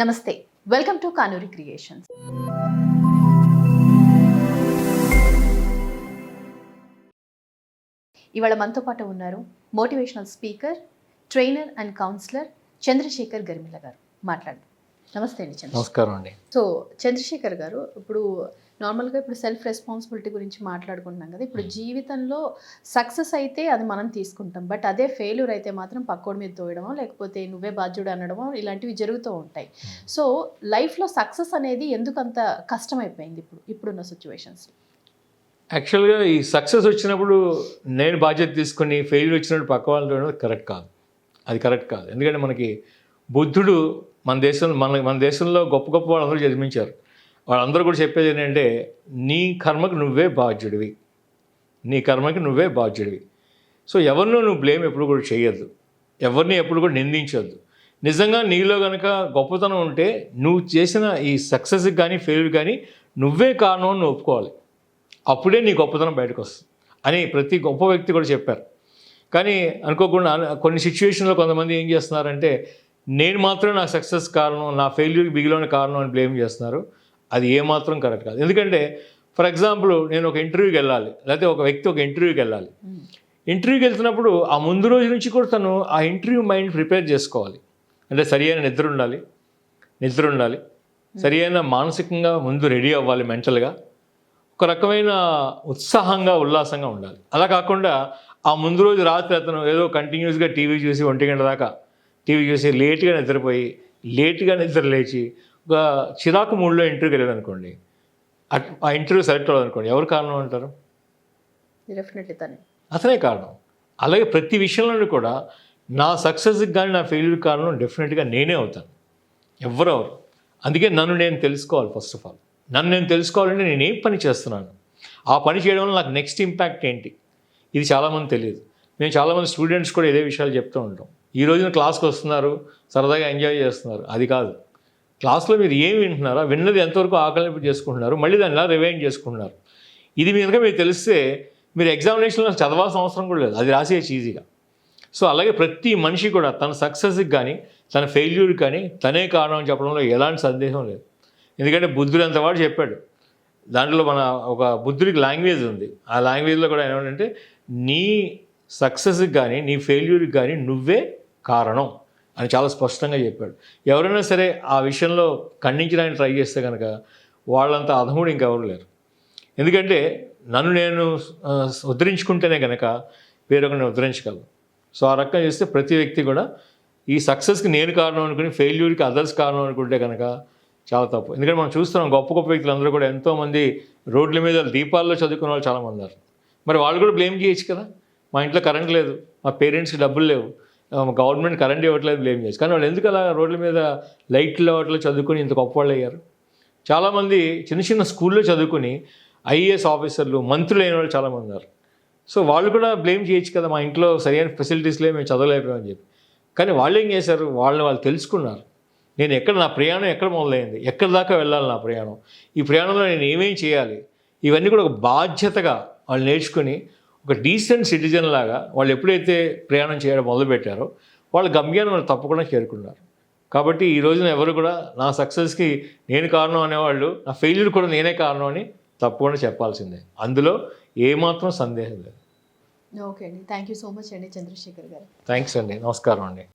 నమస్తే. Welcome to Kanuri creations ఇవాళ మనతో పాటు ఉన్నారు motivational speaker trainer and counsellor Chandrasekhar Garimila garu. మాట్లాడు నమస్తే అండి నమస్కారం అండి. సో చంద్రశేఖర్ గారు ఇప్పుడు నార్మల్గా ఇప్పుడు సెల్ఫ్ రెస్పాన్సిబిలిటీ గురించి మాట్లాడుకుంటున్నాం కదా ఇప్పుడు జీవితంలో సక్సెస్ అయితే అది మనం తీసుకుంటాం. బట్ అదే ఫెయిల్యూర్ అయితే మాత్రం పక్కోడి మీద తోయడమో లేకపోతే నువ్వే బాధ్యుడు అనడమో ఇలాంటివి జరుగుతూ ఉంటాయి. సో లైఫ్లో సక్సెస్ అనేది ఎందుకు అంత కష్టమైపోయింది ఇప్పుడు ఇప్పుడున్న సిచ్యువేషన్స్? యాక్చువల్గా ఈ సక్సెస్ వచ్చినప్పుడు నేను బాధ్యత తీసుకొని ఫెయిల్యూర్ వచ్చినప్పుడు పక్క వాళ్ళు కరెక్ట్ కాదు. అది కరెక్ట్ కాదు. ఎందుకంటే మనకి బుద్ధుడు మన దేశం మన మన దేశంలో గొప్ప గొప్ప వాళ్ళందరూ జన్మించారు. వాళ్ళందరూ కూడా చెప్పేది ఏంటంటే నీ కర్మకు నువ్వే బాధ్యుడివి. నీ కర్మకి నువ్వే బాధ్యుడివి. సో ఎవరినో నువ్వు బ్లేమ్ ఎప్పుడు కూడా చేయొద్దు. ఎవరిని ఎప్పుడు కూడా నిందించొద్దు. నిజంగా నీలో కనుక గొప్పతనం ఉంటే నువ్వు చేసిన ఈ సక్సెస్కి కానీ ఫెయిల్యూర్ కానీ నువ్వే కారణం అని ఒప్పుకోవాలి. అప్పుడే నీ గొప్పతనం బయటకు వస్తుంది అని ప్రతి గొప్ప వ్యక్తి కూడా చెప్పారు. కానీ అనుకోకుండా కొన్ని సిచ్యువేషన్లో కొంతమంది ఏం చేస్తున్నారంటే నేను మాత్రం నా సక్సెస్ కారణం నా ఫెయిల్యూర్కి బిగిలోని కారణం అని బ్లేమ్ చేస్తున్నారు. అది ఏమాత్రం కరెక్ట్ కాదు. ఎందుకంటే ఫర్ ఎగ్జాంపుల్ నేను ఒక ఇంటర్వ్యూకి వెళ్ళాలి. లేకపోతే ఒక వ్యక్తి ఒక ఇంటర్వ్యూకి వెళ్ళాలి. ఇంటర్వ్యూకి వెళ్తున్నప్పుడు ఆ ముందు రోజు నుంచి కూడా తను ఆ ఇంటర్వ్యూ మైండ్ ప్రిపేర్ చేసుకోవాలి. అంటే సరి అయిన నిద్ర ఉండాలి. నిద్ర ఉండాలి. సరి అయిన మానసికంగా ముందు రెడీ అవ్వాలి మెంటల్గా ఒక రకమైన ఉత్సాహంగా ఉల్లాసంగా ఉండాలి. అలా కాకుండా ఆ ముందు రోజు రాత్రి అతను ఏదో కంటిన్యూస్గా టీవీ చూసి ఒంటి గంట దాకా టీవీ చూసి లేట్గా నిద్రపోయి లేట్గా నిద్ర లేచి ఒక చిరాకు మూడ్లో ఇంటర్వ్యూకి వెళ్ళాడు అనుకోండి అట్- ఆ ఇంటర్వ్యూ సెలెక్ట్ అవ్వదు అనుకోండి ఎవరు కారణం అంటారు? అతనే కారణం. అలాగే ప్రతి విషయంలోనూ కూడా నా సక్సెస్కి కానీ నా ఫెయిల్యూర్ కారణం డెఫినెట్గా నేనే అవుతాను. ఎవరు అవరు అందుకే నన్ను నేను తెలుసుకోవాలి ఫస్ట్ ఆఫ్ ఆల్ నన్ను నేను తెలుసుకోవాలంటే నేను ఏం పని చేస్తున్నాను? ఆ పని చేయడం వల్ల నాకు నెక్స్ట్ ఇంపాక్ట్ ఏంటి? ఇది చాలామంది తెలియదు. మేము చాలామంది స్టూడెంట్స్ కూడా ఇదే విషయాలు చెప్తూ ఉంటాం. ఈ రోజున క్లాస్కి వస్తున్నారు సరదాగా ఎంజాయ్ చేస్తున్నారు. అది కాదు. క్లాస్లో మీరు ఏం వింటున్నారో విన్నది ఎంతవరకు ఆకలింపు చేసుకుంటున్నారు మళ్ళీ దాన్ని ఎలా రివైండ్ చేసుకుంటున్నారు? ఇది మీదుగా మీకు తెలిస్తే మీరు ఎగ్జామినేషన్లో చదవాల్సిన అవసరం కూడా లేదు. అది రాసేయచ్చు ఈజీగా సో అలాగే ప్రతి మనిషి కూడా తన సక్సెస్కి కానీ తన ఫెయిల్యూర్కి కానీ తనే కారణం అని చెప్పడంలో ఎలాంటి సందేహం లేదు. ఎందుకంటే బుద్ధుడు అంతవాడు చెప్పాడు. దాంట్లో మన ఒక బుద్ధుడికి లాంగ్వేజ్ ఉంది. ఆ లాంగ్వేజ్లో కూడా ఏమంటే నీ సక్సెస్కి కానీ నీ ఫెయిల్యూర్కి కానీ నువ్వే కారణం. అని చాలా స్పష్టంగా చెప్పాడు. ఎవరైనా సరే ఆ విషయంలో ఖండించడానికి ట్రై చేస్తే కనుక వాళ్ళంత అధముడు ఇంకెవరు లేరు. ఎందుకంటే నన్ను నేను ఉద్ధరించుకుంటేనే కనుక వేరొకరిని ఉద్ధరించగలను. సో ఆ రకంగా చేస్తే ప్రతి వ్యక్తి కూడా ఈ సక్సెస్కి నేను కారణం అనుకుని ఫెయిల్యూర్కి అదర్స్ కారణం అనుకుంటే కనుక చాలా తప్పు. ఎందుకంటే మనం చూస్తున్నాం గొప్ప గొప్ప వ్యక్తులు అందరూ కూడా ఎంతోమంది రోడ్ల మీద దీపాల్లో చదువుకున్న వాళ్ళు చాలామంది ఉన్నారు. మరి వాళ్ళు కూడా బ్లేమ్ చేయొచ్చు కదా? మా ఇంట్లో కరెంట్ లేదు మా పేరెంట్స్కి డబ్బులు లేవు. గవర్నమెంట్ కరెంట్ ఇవ్వట్లేదు బ్లేమ్ చేసి. కానీ వాళ్ళు ఎందుకు అలా రోడ్ల మీద లైట్లు వాటిలో చదువుకొని ఇంత గొప్ప వాళ్ళు అయ్యారు? చాలామంది చిన్న చిన్న స్కూల్లో చదువుకుని ఐఏఎస్ ఆఫీసర్లు మంత్రులు అయిన వాళ్ళు చాలామంది ఉన్నారు. సో వాళ్ళు కూడా బ్లేమ్ చేయొచ్చు కదా మా ఇంట్లో సరైన ఫెసిలిటీస్ మేము చదవలేకపోయామని చెప్పి. కానీ వాళ్ళు ఏం చేశారు? వాళ్ళని వాళ్ళు తెలుసుకున్నారు. నేను ఎక్కడ నా ప్రయాణం ఎక్కడ మొదలైంది? ఎక్కడి దాకా వెళ్ళాలి నా ప్రయాణం? ఈ ప్రయాణంలో నేను ఏమేం చేయాలి? ఇవన్నీ కూడా ఒక బాధ్యతగా వాళ్ళు నేర్చుకుని ఒక డీసెంట్ సిటిజన్ లాగా వాళ్ళు ఎప్పుడైతే ప్రయాణం చేయడం మొదలుపెట్టారో వాళ్ళ గమ్యాన్ని వాళ్ళు తప్పకుండా చేరుకున్నారు. కాబట్టి ఈ రోజున ఎవరు కూడా నా సక్సెస్కి నేను కారణం అనేవాళ్ళు నా ఫెయిల్యూర్ కూడా నేనే కారణం అని తప్పకుండా చెప్పాల్సిందే. అందులో ఏమాత్రం సందేహం లేదు. ఓకే అండి. థ్యాంక్ యూ సో మచ్ అండి చంద్రశేఖర్ గారు. థ్యాంక్స్ అండి. నమస్కారం అండి.